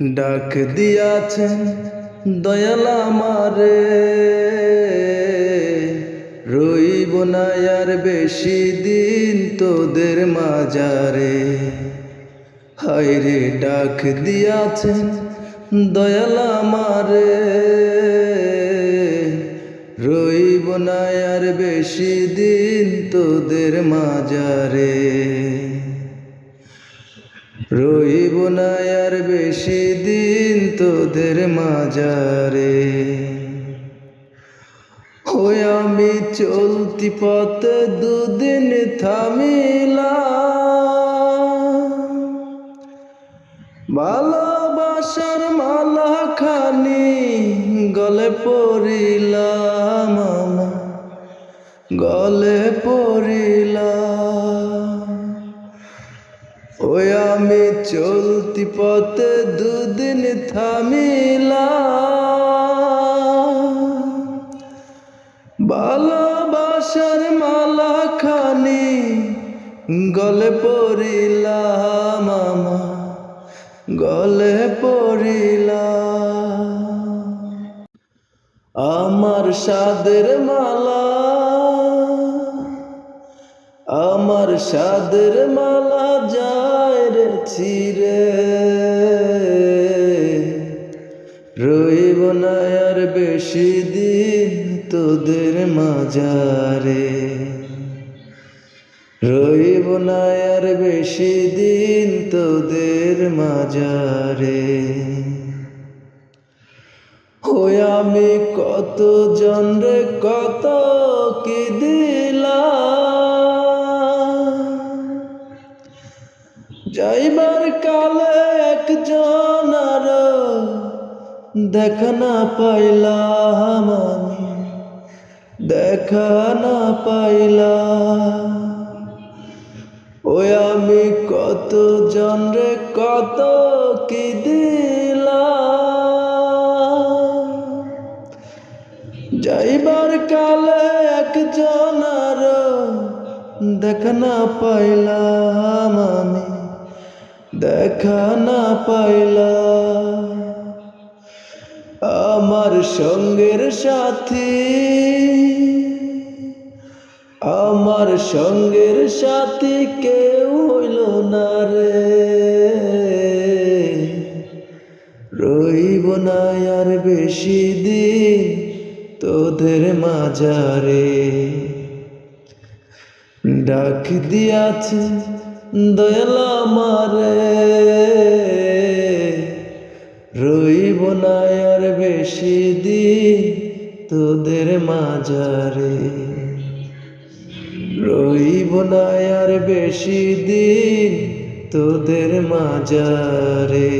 ডাক দিয়াছেন দয়াল আমারে। রইব না আর বেশি দিন তোদের মাজারে। হায়রে ডাক দিয়াছেন দয়াল আমারে। রইব না আর বেশি দিন তোদের মাজারে। রইব না আর বেশি দিন তোদের মাজারে। হয়ে আমি চলতি পথে দুদিন থামিলাম। ভালোবাসার মালা খানি গলে পড়িলাম গলে পড়িলাম ওই আমি চলতি পথে দুদিন থামিলাম। ভালোবাসার মালা খানি গলে পড়িলাম মামা গলে পড়িলাম। আমার সাদের মালা আমার সাদের মালা যায় রে ছিরে রইব না আর বেশি দিন তোদের মাজারে। রইব না আর বেশি দিন তোদের মাজারে। হয়ে আমি কত জনরে কত কি দিলাম? যাইবার কালে একজন আর দেখা না পাইলাম আমি, দেখা না পাইলাম। ওই আমি কত জনরে কত কি দিলাম? যাইবার কালে একজন আর দেখা না পাইলাম আমি। দেখা না পাইলা আমার সঙ্গের সাথী। আমার সঙ্গের সাথী কেউ হইল না রে। রইব না আর বেশি দিন তোদের মাজারে ডাক দিয়াছে দয়াল মারে রইব না আর বেশি দিন তোদের মাজারে রইব না আর বেশি দিন তোদের মাজারে